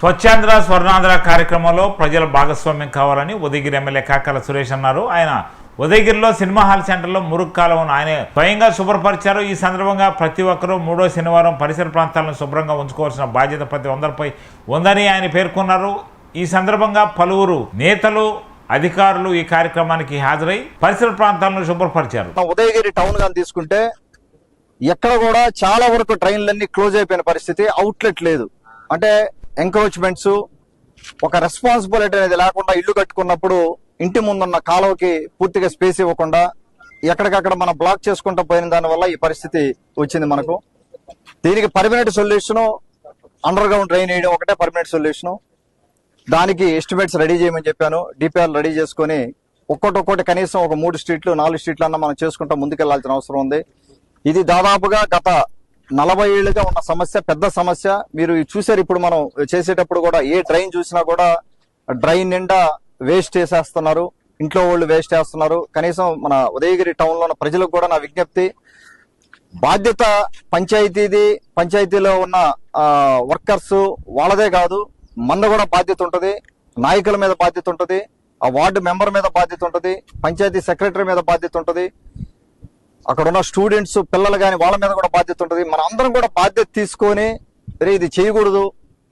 స్వచ్ఛాంధ్ర స్వర్ణాంధ్ర కార్యక్రమంలో ప్రజల భాగస్వామ్యం కావాలని ఉదయగిరి ఎమ్మెల్యే కాకల సురేష్ అన్నారు. ఆయన ఉదయగిరిలో సినిమా హాల్ సెంటర్లో మురుగు కాలువను ఆయన స్వయంగా శుభ్రపరిచారు. ఈ సందర్భంగా ప్రతి ఒక్కరూ మూడో శనివారం పరిసర ప్రాంతాలను శుభ్రంగా ఉంచుకోవాల్సిన బాధ్యత ప్రతి ఒందరిపై ఉందని ఆయన పేర్కొన్నారు. ఈ సందర్భంగా పలువురు నేతలు అధికారులు ఈ కార్యక్రమానికి హాజరై పరిసర ప్రాంతాలను శుభ్రపరిచారు. ఉదయగిరి టౌన్గా తీసుకుంటే ఎక్కడ కూడా చాలా వరకు ట్రైన్లన్నీ క్లోజ్ అయిపోయిన పరిస్థితి అవుట్లెట్ లేదు. అంటే ఎంక్రోచ్మెంట్స్ ఒక రెస్పాన్సిబిలిటీ అనేది లేకుండా ఇల్లు కట్టుకున్నప్పుడు ఇంటి ముందున్న కాలువకి పూర్తిగా స్పేస్ ఇవ్వకుండా ఎక్కడికక్కడ మనం బ్లాక్ చేసుకుంటూ పోయిన దానివల్ల ఈ పరిస్థితి వచ్చింది మనకు. దీనికి permanent solution under ground drain వేయడం ఒకటే పర్మనెంట్ సొల్యూషను దానికి ఎస్టిమేట్స్ రెడీ చేయమని చెప్పాను. డిపిఆర్ రెడీ చేసుకొని ఒక్కొక్కటి కనీసం ఒక మూడు స్ట్రీట్లు నాలుగు స్ట్రీట్లు అన్న మనం చేసుకుంటూ ముందుకెళ్ళాల్సిన అవసరం ఉంది. ఇది దాదాపుగా గత నలభై ఏళ్ళుగా ఉన్న సమస్య పెద్ద సమస్య. మీరు చూసారు ఇప్పుడు మనం చేసేటప్పుడు కూడా ఏ డ్రైన్ చూసినా కూడా డ్రైన్ నిండా వేస్ట్ చేసేస్తున్నారు. ఇంట్లో వాళ్ళు వేస్ట్ చేస్తున్నారు. కనీసం మన ఉదయగిరి టౌన్లో ఉన్న ప్రజలకు కూడా నా విజ్ఞప్తి. బాధ్యత పంచాయతీది పంచాయతీలో ఉన్న వర్కర్స్ వాళ్ళదే కాదు మంద కూడా బాధ్యత ఉంటుంది. నాయకుల మీద బాధ్యత ఉంటుంది. ఆ వార్డు మెంబర్ మీద బాధ్యత ఉంటుంది. పంచాయతీ సెక్రటరీ మీద బాధ్యత ఉంటుంది. అక్కడ ఉన్న స్టూడెంట్స్ పిల్లలు కానీ వాళ్ళ మీద కూడా బాధ్యత ఉంటుంది. మన అందరం కూడా బాధ్యత తీసుకొని రే ఇది చేయకూడదు.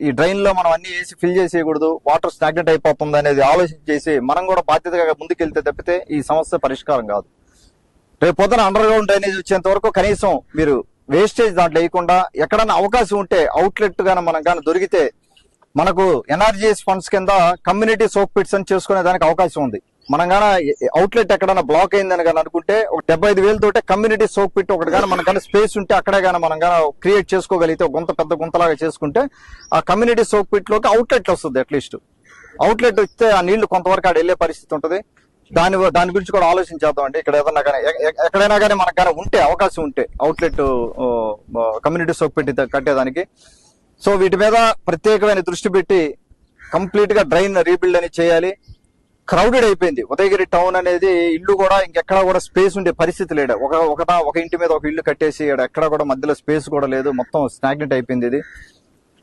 ఈ డ్రైన్లో మనం అన్ని వేసి ఫిల్ చేసేయకూడదు. వాటర్ స్టాగ్నెట్ అయిపోతుంది అనేది ఆలోచన చేసి మనం కూడా బాధ్యతగా ముందుకెళ్తే తప్పితే ఈ సమస్య పరిష్కారం కాదు. రేపు పొద్దున అండర్ గ్రౌండ్ డ్రైనేజ్ వచ్చేంత వరకు కనీసం మీరు వేస్టేజ్ దాంట్లో వేయకుండా ఎక్కడన్నా అవకాశం ఉంటే అవుట్లెట్ గాన మనం కానీ దొరికితే మనకు ఎన్ఆర్జీఎస్ ఫండ్స్ కింద కమ్యూనిటీ సోప్ పిట్స్ అని చేసుకునే దానికి అవకాశం ఉంది. మనం కానీ అవుట్లెట్ ఎక్కడైనా బ్లాక్ అయిందని కానీ అనుకుంటే ఒక డెబ్బై ఐదు వేలతోటే కమ్యూనిటీ సోప్ పెట్టి ఒకటి కానీ మన కానీ స్పేస్ ఉంటే అక్కడే కానీ మనం కానీ క్రియేట్ చేసుకోగలిగితే ఒక గుంత పెద్ద గుంతలాగా చేసుకుంటే ఆ కమ్యూనిటీ సోప్ పిట్లోకి అవుట్లెట్ వస్తుంది అట్లీస్ట్ అవుట్లెట్ వస్తే ఆ నీళ్ళు కొంతవరకు ఆడ వెళ్ళే పరిస్థితి ఉంటుంది. దాని దాని గురించి కూడా ఆలోచించేద్దాం అండి ఇక్కడ ఏదన్నా కానీ ఎక్కడైనా కానీ మనకు కానీ ఉంటే అవకాశం ఉంటే అవుట్లెట్ కమ్యూనిటీ సోప్ పెట్టి కట్టేదానికి. సో వీటి మీద ప్రత్యేకమైన దృష్టి పెట్టి కంప్లీట్గా డ్రైన్ రీబిల్డ్ అని చేయాలి. క్రౌడెడ్ అయిపోయింది. ఉదయగిరి టౌన్ అనేది ఇల్లు కూడా ఇంకెక్కడ కూడా స్పేస్ ఉండే పరిస్థితి లేడు. ఒక ఒకట ఒక ఇంటి మీద ఒక ఇల్లు కట్టేసి ఎక్కడ కూడా మధ్యలో స్పేస్ కూడా లేదు. మొత్తం స్టాగ్నెట్ అయిపోయింది ఇది.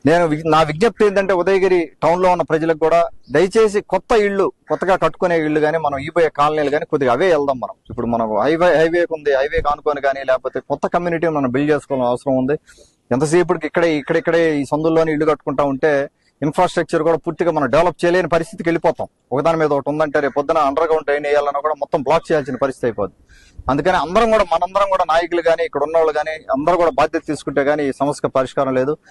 నేను నా విజ్ఞప్తి ఏంటంటే ఉదయగిరి టౌన్లో ఉన్న ప్రజలకు కూడా దయచేసి కొత్త ఇళ్ళు కొత్తగా కట్టుకునే ఇళ్ళు కానీ మనం ఈపోయే కాలనీలు కానీ కొద్దిగా అవే వెళ్దాం మనం. ఇప్పుడు మనం హైవే హైవే ఉంది హైవే కానుకొని కానీ లేకపోతే కొత్త కమ్యూనిటీ మనం బిల్డ్ చేసుకోవాల్సిన అవసరం ఉంది. ఎంతసేపటికి ఇక్కడే ఇక్కడిక్కడే ఈ సందుల్లోనే ఇల్లు కట్టుకుంటా ఉంటే ఇన్ఫ్రాస్ట్రక్చర్ కూడా పూర్తిగా మనం డెవలప్ చేయలేని పరిస్థితికి వెళ్ళిపోతాం. ఒకదాని మీద ఒకటి ఉందంటే రేపు పొద్దున అండర్ గ్రౌండ్ డ్రైన్ వేయాలన్నా కూడా మొత్తం బ్లాక్ చేయాల్సిన పరిస్థితి అయిపోద్ది. అందుకని అందరం కూడా మనందరం కూడా నాయకులు కానీ ఇక్కడ ఉన్న వాళ్ళు కానీ అందరూ కూడా బాధ్యత తీసుకుంటే కానీ ఈ సమస్యకు పరిష్కారం లేదు.